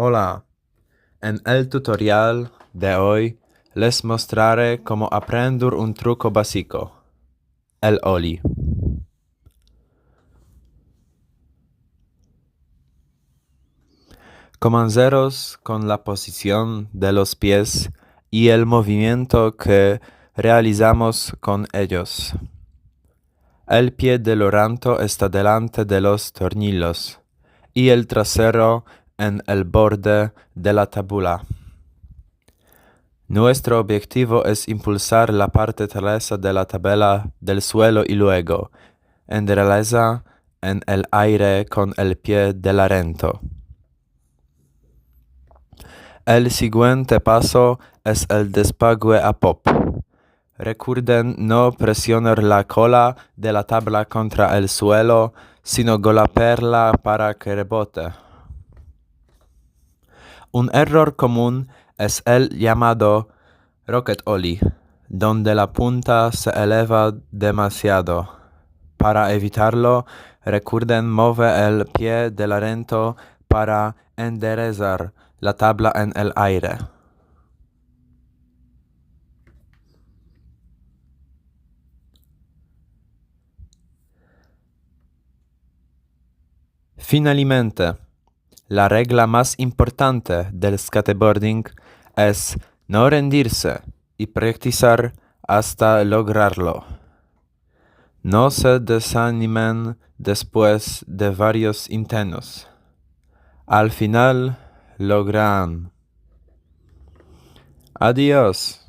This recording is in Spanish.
Hola, en el tutorial de hoy les mostraré cómo aprender un truco básico, el Oli. Comencemos con la posición de los pies y el movimiento que realizamos con ellos. El pie del oranto está delante de los tornillos y el trasero en el borde de la tabula. Nuestro objetivo es impulsar la parte trasera de la tabla del suelo y luego enderezar en el aire con el pie del arento. El siguiente paso es el despegue a pop. Recuerden no presionar la cola de la tabla contra el suelo, sino golpearla para que rebote. Un error común es el llamado rocket ollie, donde la punta se eleva demasiado. Para evitarlo, recuerden mover el pie del arento para enderezar la tabla en el aire. Finalmente, la regla más importante del skateboarding es no rendirse y practicar hasta lograrlo. No se desanimen después de varios intentos. Al final logran. Adiós.